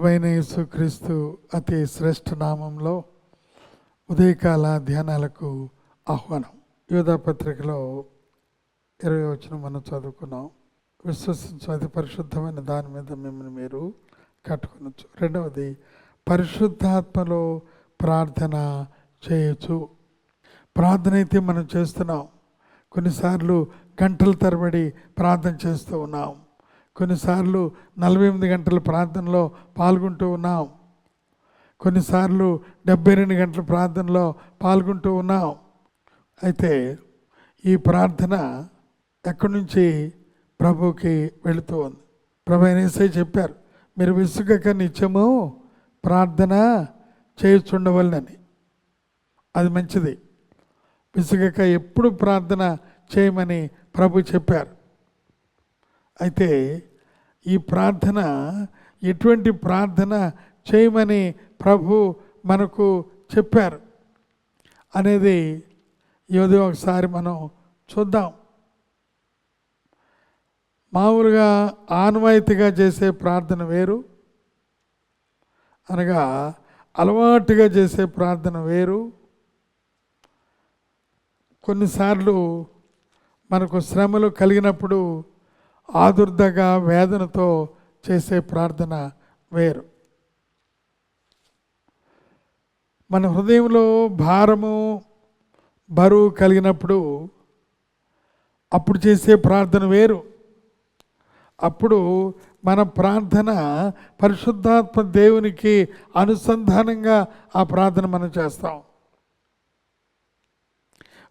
ప్రభైన యేసుక్రీస్తు అతి శ్రేష్ఠ నామంలో ఉదయకాల ధ్యానాలకు ఆహ్వానం యోధాపత్రికలో ఇరవై వచ్చిన మనం చదువుకున్నాం. విశ్వసించు అతి పరిశుద్ధమైన దాని మీద మిమ్మల్ని మీరు కట్టుకునొచ్చు. రెండవది పరిశుద్ధాత్మలో ప్రార్థన చేయొచ్చు. ప్రార్థన అయితే మనం చేస్తున్నాం. కొన్నిసార్లు గంటల తరబడి ప్రార్థన చేస్తూ ఉన్నాం. కొన్నిసార్లు నలభై ఎనిమిది గంటల ప్రార్థనలో పాల్గొంటూ ఉన్నాం. కొన్నిసార్లు డెబ్బై రెండు గంటల ప్రార్థనలో పాల్గొంటూ ఉన్నాం. అయితే ఈ ప్రార్థన ఎక్కడి నుంచి ప్రభుకి వెళుతూ ఉంది? ప్రభు అనేసే చెప్పారు మీరు విసుగక నిత్యము ప్రార్థన చేయుచుండవలనని. అది మంచిది. విసుగక ఎప్పుడు ప్రార్థన చేయమని ప్రభు చెప్పారు. అయితే ఈ ప్రార్థన ఎటువంటి ప్రార్థన చేయమని ప్రభు మనకు చెప్పారు అనేది ఏదో ఒకసారి మనం చూద్దాం. మామూలుగా ఆనవాయితీగా చేసే ప్రార్థన వేరు అనగా అలవాటుగా చేసే ప్రార్థన వేరు. కొన్నిసార్లు మనకు శ్రమలు కలిగినప్పుడు ఆదుర్దగా వేదనతో చేసే ప్రార్థన వేరు. మన హృదయంలో భారము బరువు కలిగినప్పుడు అప్పుడు చేసే ప్రార్థన వేరు. అప్పుడు మన ప్రార్థన పరిశుద్ధాత్మ దేవునికి అనుసంధానంగా ఆ ప్రార్థన మనం చేస్తాం.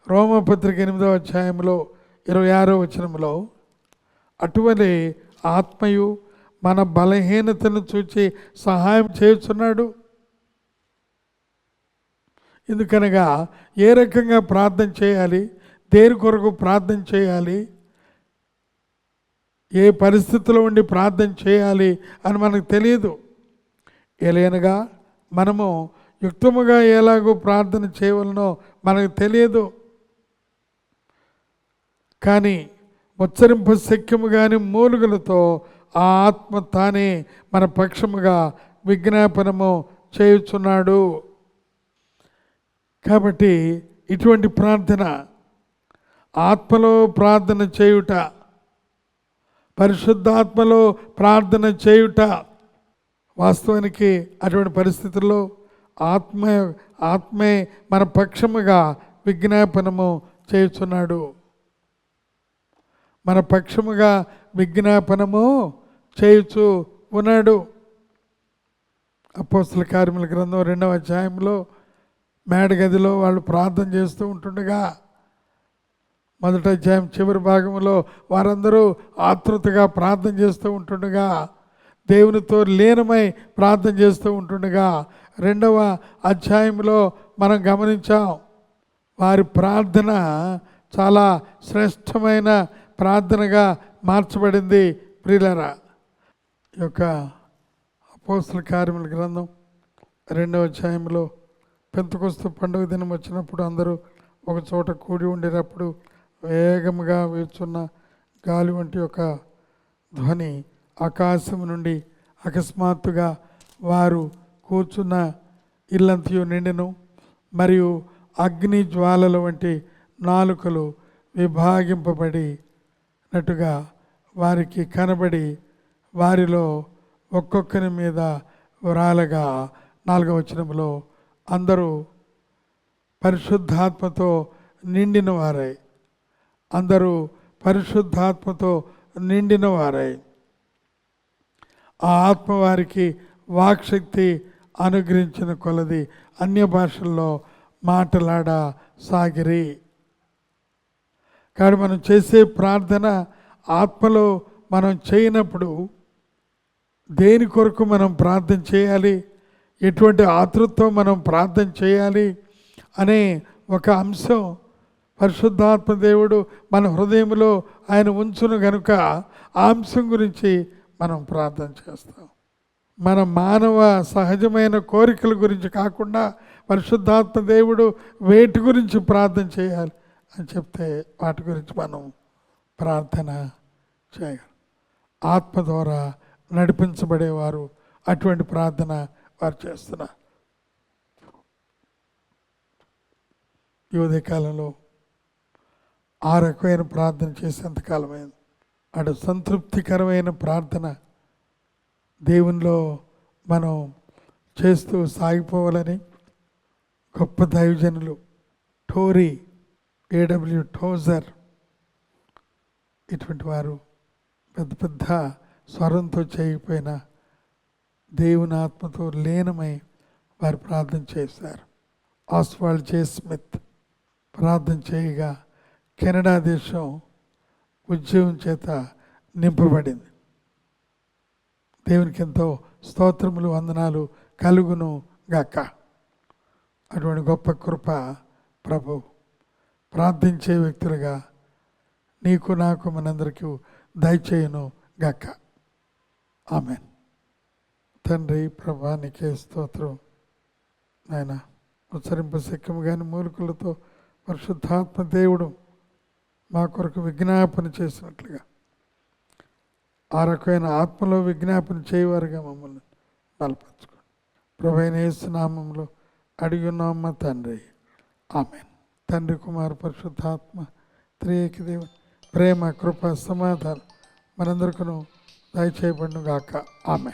రోమపత్రిక ఎనిమిదవ అధ్యాయంలో ఇరవై ఆరో వచనంలో అటువంటి ఆత్మయు మన బలహీనతను చూచి సహాయం చేస్తున్నాడు ఎందుకనగా ఏ రకంగా ప్రార్థన చేయాలి? దేని కొరకు ప్రార్థన చేయాలి? ఏ పరిస్థితిలో ఉండి ప్రార్థన చేయాలి అని మనకు తెలియదు. ఎలానగా మనము యుక్తముగా ఎలాగో ప్రార్థన చేయవలనో మనకు తెలియదు. కానీ ఉచ్చరింపు శక్యము కాని మూలుగులతో ఆ ఆత్మ తానే మన పక్షముగా విజ్ఞాపనము చేయుచున్నాడు. కాబట్టి ఇటువంటి ప్రార్థన ఆత్మలో ప్రార్థన చేయుట పరిశుద్ధాత్మలో ప్రార్థన చేయుట వాస్తవానికి అటువంటి పరిస్థితుల్లో ఆత్మ ఆత్మే మన పక్షముగా విజ్ఞాపనము చేయుచున్నాడు. మన పక్షముగా విజ్ఞాపనము చేయుచు ఉన్నాడు. అపోస్తుల కార్మిక గ్రంథం రెండవ అధ్యాయంలో మేడగదిలో వాళ్ళు ప్రార్థన చేస్తూ ఉంటుండగా మొదటి అధ్యాయం చివరి భాగంలో వారందరూ ఆతృతగా ప్రార్థన చేస్తూ ఉంటుండగా దేవునితో లీనమై ప్రార్థన చేస్తూ ఉంటుండగా రెండవ అధ్యాయంలో మనం గమనించాం వారి ప్రార్థన చాలా శ్రేష్టమైన ప్రార్థనగా మార్చబడింది ప్రియులరా ఈ యొక్క అపోస్తుల కార్యముల గ్రంథం రెండవ అధ్యాయంలో పెంతకొస్తు పండుగ దినం వచ్చినప్పుడు అందరూ ఒక చోట కూడి ఉండేటప్పుడు వేగముగా వీచున్న గాలి వంటి ఒక ధ్వని ఆకాశం నుండి అకస్మాత్తుగా వారు కూర్చున్న ఇల్లంతయు నిండెను మరియు అగ్ని జ్వాలల వంటి నాలుకలు విభాగింపబడి నట్టుగా వారికి కనబడి వారిలో ఒక్కొక్కరి మీద వ్రాలగా నాలుగవ వచనంలో అందరూ పరిశుద్ధాత్మతో నిండిన వారై. అందరూ పరిశుద్ధాత్మతో నిండిన వారై. ఆ ఆత్మ వారికి వాక్శక్తి అనుగ్రహించిన కొలది అన్య భాషల్లో మాట్లాడ సాగిరి. కానీ మనం చేసే ప్రార్థన ఆత్మలో మనం చేయనప్పుడు దేని కొరకు మనం ప్రార్థన చేయాలి? ఎటువంటి ఆతృత్వం మనం ప్రార్థన చేయాలి? అనే ఒక అంశం పరిశుద్ధాత్మ దేవుడు మన హృదయంలో ఆయన ఉంచును గనుక ఆ అంశం గురించి మనం ప్రార్థన చేస్తాం. మన మానవ సహజమైన కోరికల గురించి కాకుండా పరిశుద్ధాత్మ దేవుడు వేటి గురించి ప్రార్థన చేయాలి? అని చెప్తే వాటి గురించి మనం ప్రార్థన చేయగలం ఆత్మ ద్వారా నడిపించబడేవారు అటువంటి ప్రార్థన వారు చేస్తున్నారు. ఈ ఉదయకాలంలో ఆ రకమైన ప్రార్థన చేసేంతకాలమైంది అటు సంతృప్తికరమైన ప్రార్థన దేవునిలో మనం చేస్తూ సాగిపోవాలని గొప్ప దైవజనులు టోరీ ఏడబ్ల్యూ టోజర్ ఇటువంటి వారు పెద్ద పెద్ద స్వరంతో చేయకపోయినా దేవుని ఆత్మతో లీనమై వారు ప్రార్థన చేశారు. ఆస్వాల్డ్ జే స్మిత్ ప్రార్థన చేయగా కెనడా దేశం ఉద్యమం చేత నింపబడింది. దేవునికి ఎంతో స్తోత్రములు వందనాలు కలుగును గాక. అటువంటి గొప్ప కృప ప్రభు ప్రార్థించే వ్యక్తులుగా నీకు నాకు మనందరికీ దయచేయను గక్క ఆమె తండ్రి ప్రభా నీకే స్తోత్రం. నాయన ఉచ్చరింపు శక్యము కానీ మూలికలతో పరిశుద్ధాత్మ దేవుడు మా కొరకు విజ్ఞాపన చేసినట్లుగా ఆ రకమైన ఆత్మలో విజ్ఞాపన చేయవారుగా మమ్మల్ని బలపరచుకోండి. ప్రభైన ఏసునామంలో అడిగి ఉన్నామా తండ్రి. ఆమెన్. తండ్రి కుమార్ పరిశుద్ధాత్మ త్రియేక దేవ ప్రేమ కృప సమాధానం మనందరికీ దయచేయబడిన గాక ఆమె